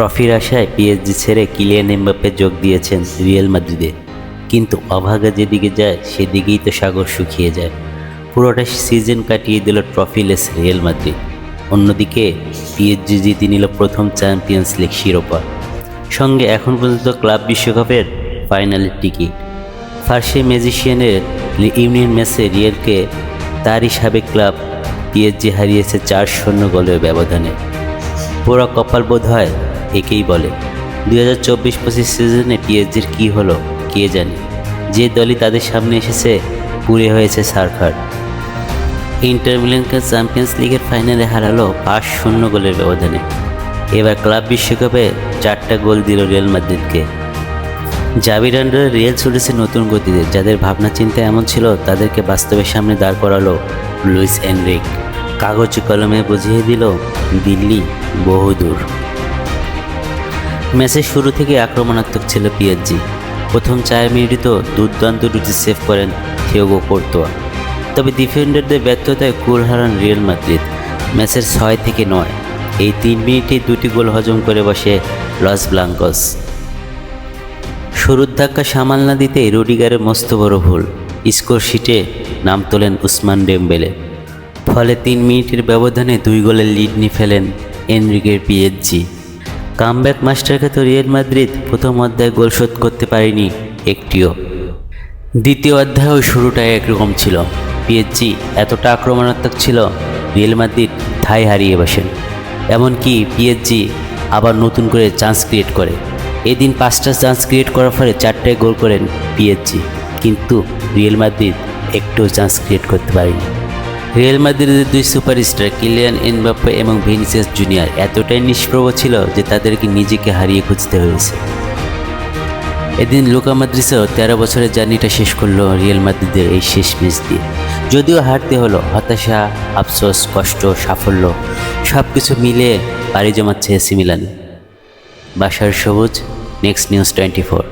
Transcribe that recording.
ট্রফির আশায় পিএসজি ছেড়ে কিলিয়ান এমবাপ্পে যোগ দিয়েছেন রিয়েল মাদ্রিদে। কিন্তু অভাগা যেদিকে যায়, সেদিকেই তো সাগর শুকিয়ে যায়। পুরোটা সিজন কাটিয়ে দিল ট্রফিলেস রিয়েল মাদ্রিদ। অন্যদিকে পিএসজি জিতে নিল প্রথম চ্যাম্পিয়ন্স লিগ শিরোপা। সঙ্গে এখন পর্যন্ত ক্লাব বিশ্বকাপের ফাইনালের টিকিট। ফার্সি ম্যাজিশিয়ানের ইউনিয়ন ম্যাচে রিয়েলকে তারই সাবেক ক্লাব পিএসজি হারিয়েছে চার শূন্য গোলের ব্যবধানে। পুরো কপাল বোধ হয় একেই বলে। দুই হাজার চব্বিশ পঁচিশ সিজনে পিএসজির কী হলো, কে জানে? যে দলই তাদের সামনে এসেছে, পুড়ে হয়েছে সারখার। ইন্টার মিলানকে চ্যাম্পিয়ন্স লিগের ফাইনালে হারালো পাঁচ শূন্য গোলের ব্যবধানে। এবার ক্লাব বিশ্বকাপে চারটা গোল দিল রিয়াল মাদ্রিদকে। জাবির আন্ডারে রিয়েল ছুটেছে নতুন গতিতে, যাদের ভাবনা চিন্তা এমন ছিল, তাদেরকে বাস্তবের সামনে দাঁড় করালো লুইস এনরিক। কাগজ কলমে বুঝিয়ে দিল, দিল্লি বহুদূর। ম্যাচের শুরু থেকে আক্রমণাত্মক ছিল পিএসজি। প্রথম চার মিনিটে তো দুর্দান্ত দুটি সেভ করেন থিওগো কোর্তোয়া তবে ডিফেন্ডারদের ব্যর্থতায় গোল হারান রিয়েল মাদ্রিদ ম্যাচের ছয় থেকে নয়। এই তিন মিনিটে দুটি গোল হজম করে বসে লস ব্লাঙ্কস শুরুর ধাক্কা সামাল না দিতে রুডিগারের মস্ত বড় ভুল। স্কোর শিটে নাম তোলেন উসমান ডেমবেলে। ফলে তিন মিনিটের ব্যবধানে দুই গোলের লিড নিয়ে ফেলেন এনরিকের পিএসজি। কামব্যাক মাস্টারকে তো রিয়েল মাদ্রিদ প্রথম অধ্যায়ে গোল শোধ করতে পারেনি একটিও। দ্বিতীয় অধ্যায়েও শুরুটা একরকম ছিল। পিএসজি এতটা আক্রমণাত্মক ছিল, রিয়েল মাদ্রিদ ঠাই হারিয়ে বসেন। এমনকি পিএসজি আবার নতুন করে চান্স ক্রিয়েট করে। এদিন পাঁচটা চান্স ক্রিয়েট করার ফলে চারটায় গোল করেন পিএসজি। কিন্তু রিয়েল মাদ্রিদ একটুও চান্স ক্রিয়েট করতে পারেনি। রিয়েল মাদ্রিদের দুই সুপারস্টার কিলিয়ান এনবাপ্পে এবং ভিনিসিয়াস জুনিয়র এতটাই নিষ্প্রভ ছিল যে তাদেরকে নিজেকে হারিয়ে খুঁজতে হয়েছে। এদিন লুকা মাদ্রিসও তেরো বছরের জার্নিটা শেষ করল রিয়েল মাদ্রিদের এই শেষ ম্যাচ দিয়ে। যদিও হারতে হলো, হতাশা, আফসোস, কষ্ট, সাফল্য সব কিছু মিলে পাড়ি জমাচ্ছে এসি মিলানে। বাসার সবুজ নেক্সট নিউজ টোয়েন্টি ফোর